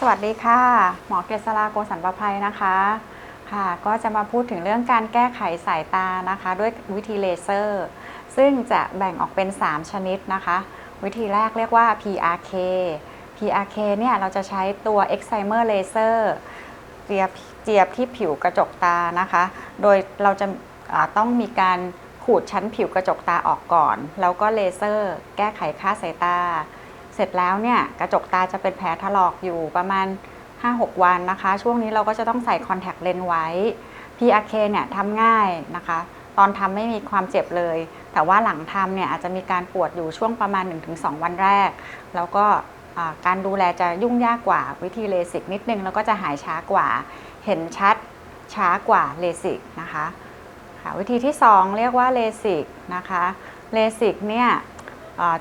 สวัสดีค่ะ หมอเกษราโกสันประภัยนะคะค่ะก็จะมาพูดถึงเรื่องการแก้ไขสายตานะคะ ด้วยวิธีเลเซอร์ ซึ่งจะแบ่งออกเป็น 3 ชนิดนะคะ วิธีแรกเรียกว่า PRK PRK เนี่ยเราจะใช้ตัว Excimer Laser เจียบเจียบที่ผิวกระจกตานะคะ โดยเราจะต้องมีการขูดชั้นผิวกระจกตาออกก่อน แล้วก็เลเซอร์ แก้ไขค่าสายตา เสร็จแล้วเนี่ยกระจกตาจะเป็นแผลถลอกอยู่ประมาณ 5-6 วันนะคะ ช่วงนี้เราก็จะต้องใส่คอนแทคเลนส์ไว้ PRK เนี่ยทำง่ายนะคะ ตอนทำไม่มีความเจ็บเลย แต่ว่าหลังทำเนี่ยอาจจะมีการปวดอยู่ช่วงประมาณ 1-2 วันแรก แล้วก็การดูแลจะยุ่งยากกว่าวิธีเลสิกนิดนึง แล้วก็จะหายช้ากว่า เห็นชัดช้ากว่าเลสิกนะคะ วิธีที่ 2 เรียกว่าเลสิกนะคะเลสิกเนี่ย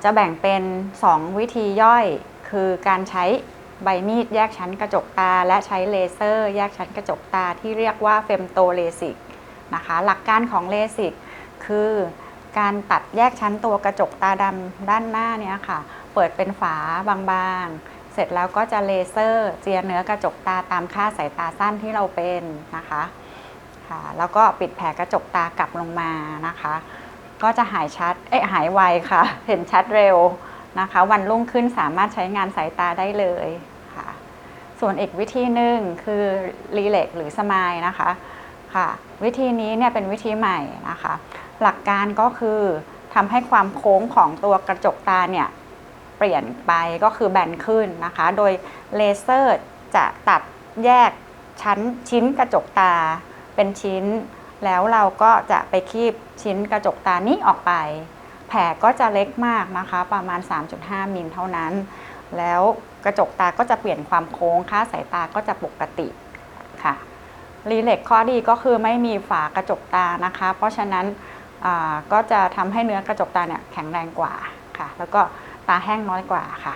จะแบ่งเป็น 2 วิธีย่อย คือการใช้ใบมีดแยกชั้นกระจกตา และใช้เลเซอร์ แยกชั้นกระจกตาที่เรียกว่าเฟมโตเลสิกนะคะหลักการของเลสิกคือการตัดแยกชั้นตัวกระจกตาดำด้านหน้าเนี่ยค่ะ เปิดเป็นฝาบางๆ เสร็จแล้วก็จะเลเซอร์เจียเนื้อกระจกตาตามค่าสายตาสั้นที่เราเป็นนะคะค่ะแล้วก็ปิดแผลกระจกตากลับลงมานะคะ ก็จะหายชัด เอ้ยหายไวค่ะ เห็นชัดเร็วนะคะ วันรุ่งขึ้นสามารถใช้งานสายตาได้เลยค่ะ ส่วนอีกวิธีหนึ่งคือรีเล็กหรือสมายนะคะค่ะ วิธีนี้เนี่ยเป็นวิธีใหม่นะคะ หลักการก็คือทำให้ความโค้งของตัวกระจกตาเนี่ยเปลี่ยนไปก็คือแบนขึ้นนะคะ โดยเลเซอร์จะตัดแยกชั้นชิ้นกระจกตาเป็นชิ้น แล้วเราก็จะไปคีบชิ้นกระจกตานี้ออกไป แผลก็จะเล็กมากนะคะ ประมาณ 3.5 มิลเท่านั้น แล้วกระจกตาก็จะเปลี่ยนความโค้งค่าสายตาก็จะปกติค่ะรีเล็กข้อดีก็คือไม่มีฝากระจกตานะคะ เพราะฉะนั้นก็จะทำให้เนื้อกระจกตาเนี่ยแข็งแรงกว่าค่ะ แล้วก็ตาแห้งน้อยกว่าค่ะ